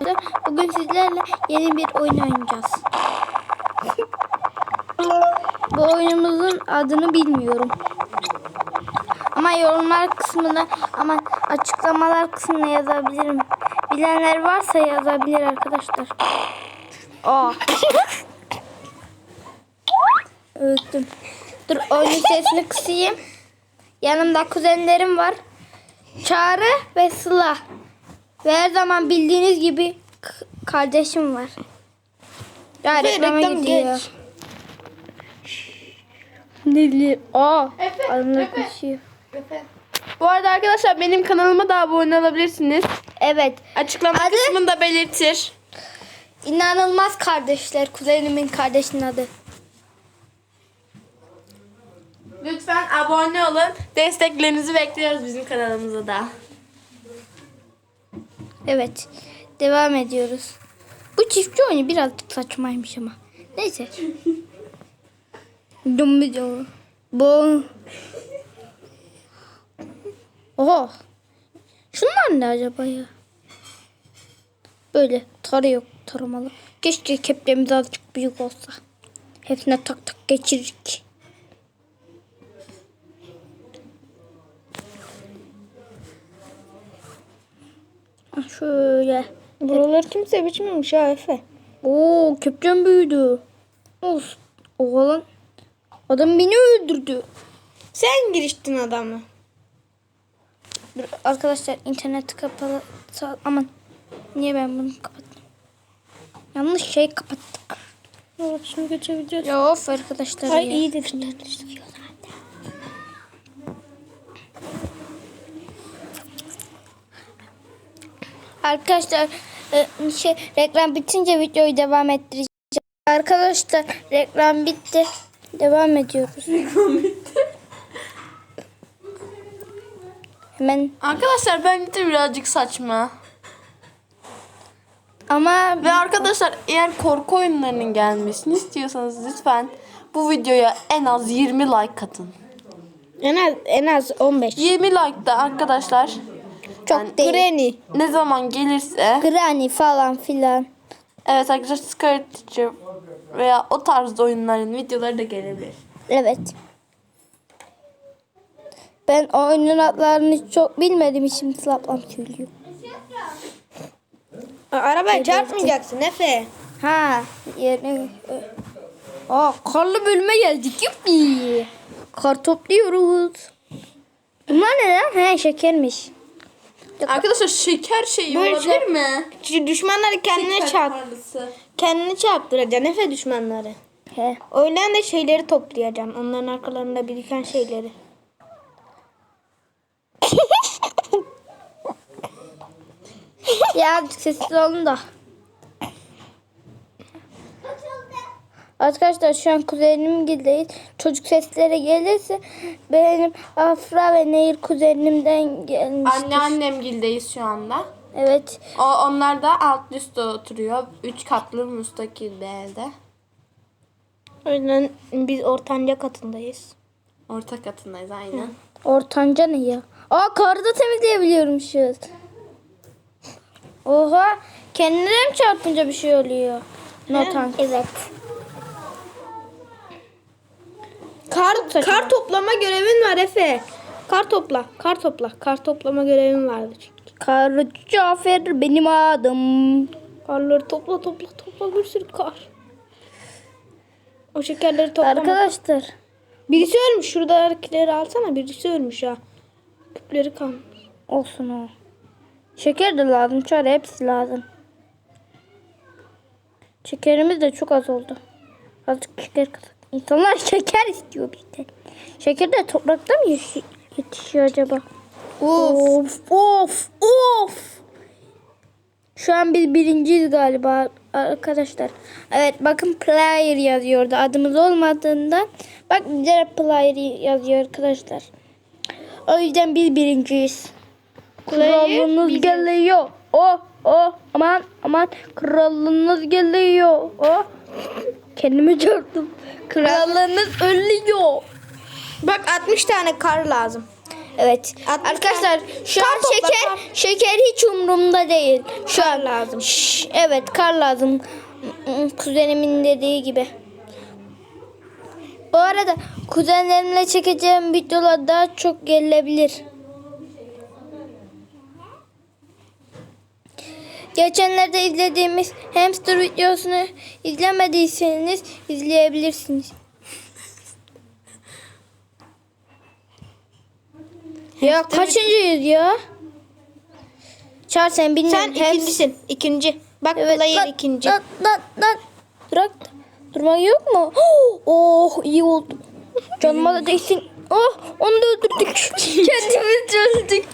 Bugün sizlerle yeni bir oyun oynayacağız. Bu oyunumuzun adını bilmiyorum. Ama yorumlar kısmına ama açıklamalar kısmına yazabilirim. Bilenler varsa yazabilir arkadaşlar. Aa. Öldüm. Dur oyunun sesini kısayım. Yanımda kuzenlerim var. Çağrı ve Sıla. Ve her zaman bildiğiniz gibi k- kardeşim var. Ya reklama reklam gidiyor. geç. Ne bileyim. Aa. Efe, Efe. bir şey. Bu arada arkadaşlar benim kanalıma da abone olabilirsiniz. Evet. Açıklama Adı? kısmında belirtir. İnanılmaz kardeşler. Kuzenimin kardeşinin adı. Lütfen abone olun. Desteklerinizi bekliyoruz bizim kanalımıza da. Evet. Devam ediyoruz. Bu çiftçi oyunu birazcık saçmaymış ama. Neyse. Dum video. Bu. Oha. Şunlar ne acaba ya? Böyle tarı yok taramalı. Keşke keplemiz azıcık büyük olsa. Hepsine tak tak geçirirdik. Şöyle. Buraları kimse biçmemiş ha Efe. Oo köpçem büyüdü. Of. Oğlan. Adam beni öldürdü. Sen giriştin adamı. Dur, arkadaşlar internet kapalı. Sağ- Aman. Niye ben bunu kapattım? Yanlış şey kapattık. Evet şimdi geçebileceğiz. Ya of arkadaşlar Ay ya. iyi dedin. Arkadaşlar e, şey reklam bitince videoyu devam ettireceğim. Arkadaşlar reklam bitti. Devam ediyoruz. Hemen Arkadaşlar bence birazcık saçma. ama Ve arkadaşlar eğer korku oyunlarının gelmesini istiyorsanız lütfen bu videoya en az 20 like atın. en az en az 15. 20 like da arkadaşlar Çok Yani değil. Granny ne zaman gelirse Granny falan filan. evet arkadaşlar Scar Teacher veya o tarzda oyunların videoları da gelebilir. Evet. Ben oyunun adlarını çok bilmediğim için slaplam söylüyor. Arabaya çarpmayacaksın Efe. Ha, yerine... Aa, karlı bölüme geldik. Yuppi. Kar topluyoruz. Bunlar ne lan? He, şekermiş. Arkadaşlar şeker şeyi Böyle olabilir mi? Şu düşmanları kendine Şeker çarp, tarlası. kendini çarptıracaksın Efe düşmanları. He. Öyle de şeyleri toplayacaksın. Onların arkalarında biriken şeyleri. Ya azıcık sessiz olun da. Arkadaşlar şu an kuzenim gildeyiz. Çocuk sesleri gelirse benim Afra ve Nehir kuzenimden gelmiştir. Anne annem gildeyiz şu anda. Evet. O, onlar da alt üstte oturuyor. Üç katlı müstakil bir evde. O yüzden biz ortanca katındayız. Orta katındayız aynen. Ortanca ne ya? Aa karı da temizleyebiliyormuşuz. Oha. Kendine mi çarpınca bir şey oluyor? Notan. Evet. Kar, kar toplama görevin var Efe. Kar topla. Kar topla. Kar toplama görevin vardı çünkü. Karı Cafer benim adım. Karları topla topla topla bir sürü kar. O şekerleri toplama. Arkadaşlar. Birisi ölmüş. Şuradakileri alsana. Birisi ölmüş ha. Küpleri kalmış. Olsun o. Şeker de lazım. Çare hepsi lazım. Şekerimiz de çok az oldu. Azıcık şeker katalım. İnsanlar şeker istiyor bizden. Şeker de toprakta mı yetişiyor acaba? Of of of. Şu an biz birinciyiz galiba arkadaşlar. Evet bakın player yazıyordu adımız olmadığından. Bak bize player yazıyor arkadaşlar. O yüzden biz birinciyiz. Kralınız geliyor. O o aman aman kralınız geliyor. O kendimi çarptım. Kralınız ölüyor. Bak 60 tane kar lazım. Evet. Arkadaşlar şu Kar an topla, şeker kar. şeker hiç umurumda değil. Şu Kar an lazım. Şş, evet kar lazım. Kuzenimin dediği gibi. Bu arada kuzenlerimle çekeceğim videolar daha çok gelebilir. Geçenlerde izlediğimiz hamster videosunu izlemediyseniz izleyebilirsiniz. Ya kaçıncıyız ya? Çağır sen bilmiyorum. Sen ikincisin. İkinci. Bak player lan, ikinci. Lan lan lan. Durak. Durmak yok mu? Oh iyi oldu. Canıma da değsin. Oh onu da öldürdük. Kendimiz öldük.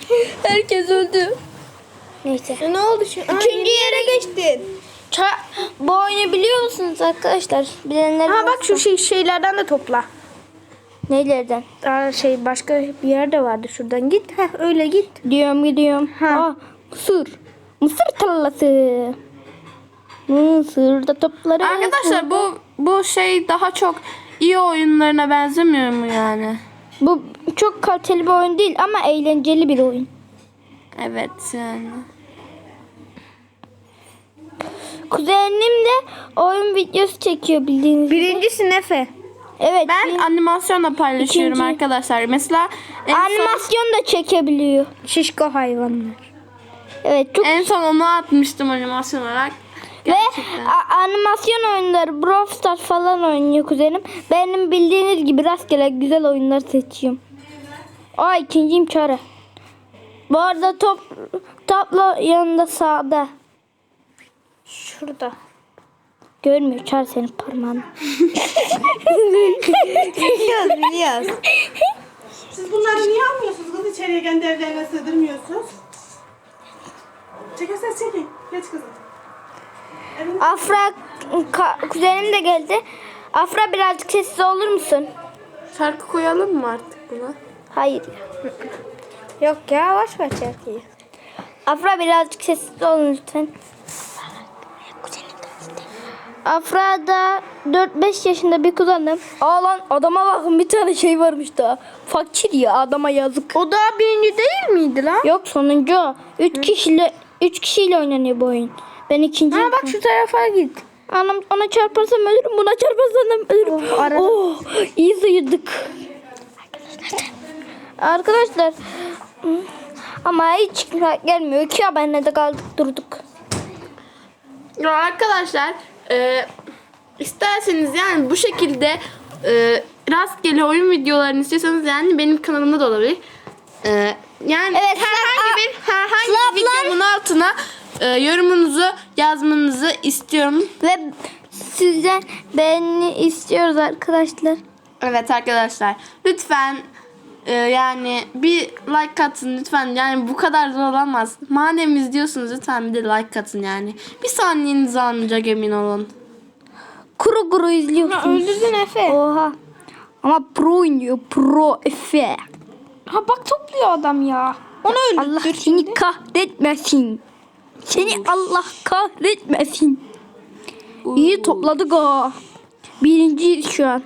Herkes öldü. Neyse. E, Ne oldu şu? Aa, yere geçtin. Ça bu oyunu biliyor musunuz arkadaşlar? Bilenler Ha bak şu şey, şeylerden de topla. Nelerden? Aa, şey başka bir yerde vardı. Şuradan git. Heh, öyle git. Gidiyorum gidiyorum. Ha. Aa, mısır. Mısır tarlası. Mısırda topları. Arkadaşlar bu bu şey daha çok iyi oyunlarına benzemiyor mu yani? Bu çok kaliteli bir oyun değil ama eğlenceli bir oyun. Evet yani. Kuzenim de oyun videosu çekiyor bildiğiniz gibi. Birincisin Efe. Evet. Ben bir- animasyonla paylaşıyorum İkinci. arkadaşlar. Mesela en son, animasyon da çekebiliyor. Şişko hayvanlar. Evet çok en son onu atmıştım animasyon olarak. ve Gerçekten. a- animasyon oyunları Brawl Stars falan oynuyor kuzenim. Benim bildiğiniz gibi rastgele güzel oyunlar seçiyorum. Aa ikinciyim çare. Bu arada top topla yanında sağda. Şurada. Görmüyor çare senin parmağını. Biliyoruz biliyoruz. Siz bunları niye almıyorsunuz kız içeriye kendi evlerine sığdırmıyorsunuz? Çekerseniz çekin. Geç kızım. Afra ka- kuzenim de geldi. Afra birazcık sessiz olur musun? Şarkı koyalım mı artık buna? Hayır. Yok ya boş ver şarkıyı. Afra birazcık sessiz olun lütfen. Afra da 4-5 yaşında bir kuzenim. Aa lan adama bakın bir tane şey varmış daha. Fakir ya adama yazık. O da birinci değil miydi lan? Yok sonuncu o. 3 kişiyle 3 kişiyle oynanıyor bu oyun. Ben ikinci. Ha bak şu tarafa git. Anam ona çarparsam ölürüm, buna çarparsam ölürüm. Oh, arada- Oh, iyi sıyırdık. Arkadaşlar hı, ama hiç gelmiyor ki haberine de kaldık durduk. Ya arkadaşlar e, isterseniz yani bu şekilde e, rastgele oyun videolarını istiyorsanız yani benim kanalımda da olabilir. E, yani Evet, herhangi bir herhangi bir videomun altına e, yorumunuzu yazmanızı istiyorum. Ve sizden beğeni istiyoruz arkadaşlar. Evet arkadaşlar lütfen e, yani bir like atın lütfen yani bu kadar zor olamaz. Madem izliyorsunuz lütfen bir de like atın yani. Bir saniyenizi almayacak emin olun. Kuru kuru izliyorsunuz. Öldürdün Efe. Oha. Ama pro oynuyor. Pro Efe. Ha bak topluyor adam ya. Onu Allah öldürdür. seni kahretmesin. Seni Allah kahretmesin. İyi topladık o. Birinciyiz şu an.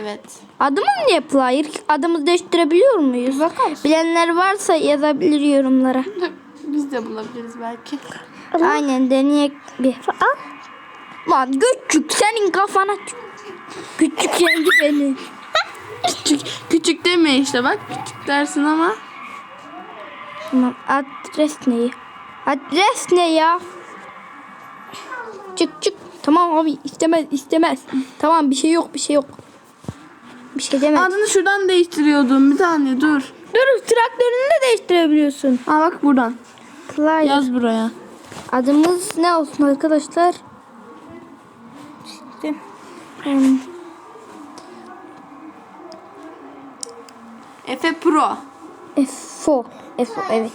Evet. Adımız ne player? Adımızı değiştirebiliyor muyuz? Bakarız. Bilenler varsa yazabilir yorumlara. Biz de bulabiliriz belki. Aynen deneyek bir. Al. Lan küçük senin kafana küçük yendi beni. Küçük, küçük deme işte bak küçük dersin ama. Tamam adres ne? Adres ne ya? Çık çık. Tamam abi istemez istemez. Tamam bir şey yok bir şey yok. Bir şey demez. Adını şuradan değiştiriyordum bir saniye dur. Dur traktörünü de değiştirebiliyorsun. Aa bak buradan. Player. Yaz buraya. Adımız ne olsun arkadaşlar? Hmm, Efe Pro. Efo. Efo evet.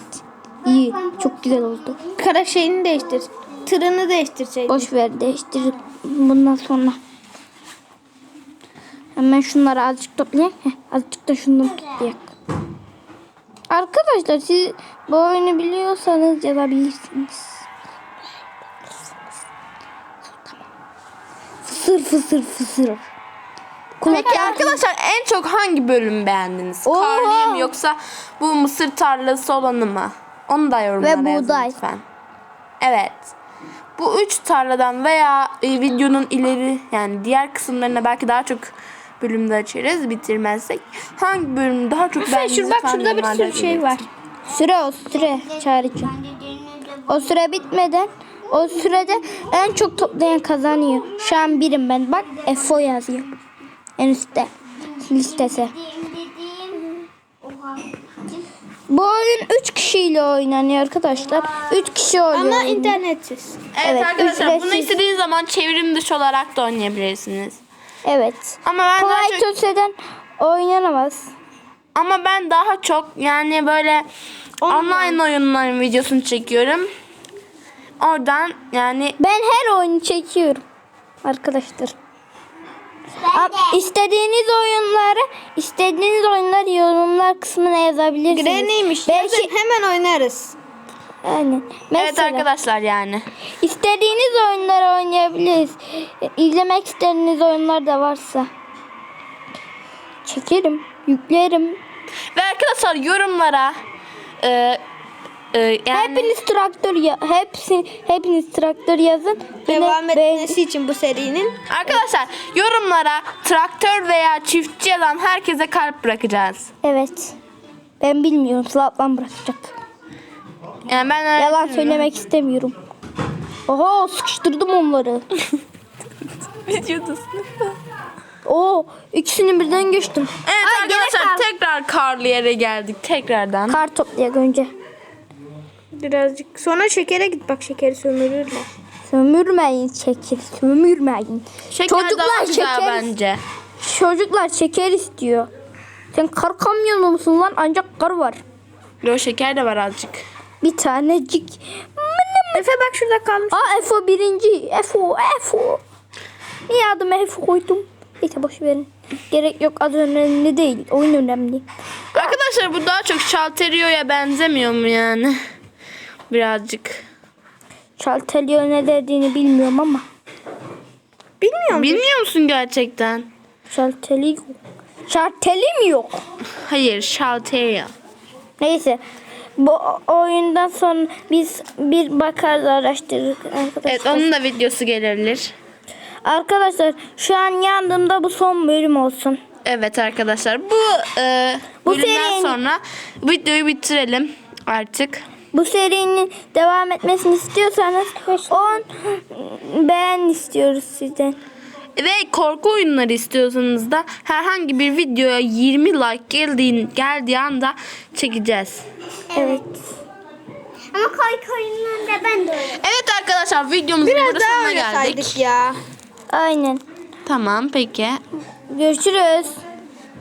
İyi. Çok güzel oldu. Kara şeyini değiştir. Tırını değiştirseydin. Boş ver değiştir bundan sonra. Hemen şunları azıcık toplayayım. Heh, azıcık da şundan toplayalım. Arkadaşlar siz bu oyunu biliyorsanız yazabilirsiniz. Fısır fısır fısır. Peki arkadaşlar en çok hangi bölümü beğendiniz? Karlıyı mı yoksa bu mısır tarlası olanı mı? Onu da yorumlara Ve yazın buğday. lütfen. Evet. Bu üç tarladan veya e, videonun ileri yani diğer kısımlarına belki daha çok bölümde açarız bitirmezsek. Hangi bölümü daha çok beğendiniz? şur bak şurada bir sürü şey var. Süre o süre çağrıcığım. O süre bitmeden o sürede en çok toplayan kazanıyor. Şu an birim ben. Bak FO yazıyor. En üstte listesi. Bu oyun 3 kişiyle oynanıyor arkadaşlar. 3 kişi oluyor. Ama internetsiz. Evet, Evet, arkadaşlar bunu ücretsiz. istediğiniz zaman çevrim dışı olarak da oynayabilirsiniz. Evet. Ama ben Kolay çok, Türkçeden oynanamaz. ama ben daha çok yani böyle online oyunların videosunu çekiyorum. Oradan yani Ben her oyunu çekiyorum arkadaşlar. Ab- İstediğiniz oyunları, istediğiniz oyunları yorumlar kısmına yazabilirsiniz. Granny'miş. Belki Yazın hemen oynarız. Aynen. evet Mesela arkadaşlar yani. istediğiniz oyunları oynayabiliriz. İzlemek istediğiniz oyunlar da varsa çekerim, yüklerim. Ve arkadaşlar yorumlara e, e, yani Hepiniz traktör ya hepsi hepiniz traktör yazın. Devam Beni- be- etmesi için bu serinin. arkadaşlar yorumlara traktör veya çiftçi yazan herkese kalp bırakacağız. Evet. Ben bilmiyorum. Slap'tan bırakacak. Yani ben öyle Yalan söylemek istemiyorum. Oho sıkıştırdım onları. Videodasın. Oo ikisini birden geçtim. Evet Ay, gene arkadaşlar kar- tekrar karlı yere geldik tekrardan. Kar toplayak önce. Birazcık. Sonra şekere git bak şekeri sömürürler. Sömürmeyin şeker. Sömürmeyin. Şeker daha Çocuklar güzel şeker, bence. çocuklar şeker istiyor. Sen kar kamyonu musun lan? Ancak kar var. Yo şeker de var azıcık. Bir tanecik. Efe bak şurada kalmış. Aa Efo birinci. Efo, Efo. Niye adıma Efo koydum? Neyse boş verin. Gerek yok az önemli değil. Oyun önemli. Arkadaşlar bu daha çok Şalterio'ya benzemiyor mu yani? Birazcık. Şalteliyor ne dediğini bilmiyorum ama. Bilmiyor musun? Bilmiyor musun gerçekten? Şalteli yok. Şalteli mi yok? Hayır Şalterio. Neyse. Bu oyundan sonra biz bir bakar da araştırırız arkadaşlar. Evet onun da videosu gelebilir. Arkadaşlar şu an yandığımda bu son bölüm olsun. Evet arkadaşlar bu e, Bu bölümden serinin- sonra videoyu bitirelim artık. Bu serinin devam etmesini istiyorsanız 10 beğen istiyoruz sizden. Ve korku oyunları istiyorsanız da herhangi bir videoya 20 like geldiği, geldiği anda çekeceğiz. Evet. Ama korku oyunlarında ben de öyle. Evet arkadaşlar videomuzun Biraz burada daha sonuna geldik. oynasaydık ya. Aynen. Tamam peki. Görüşürüz.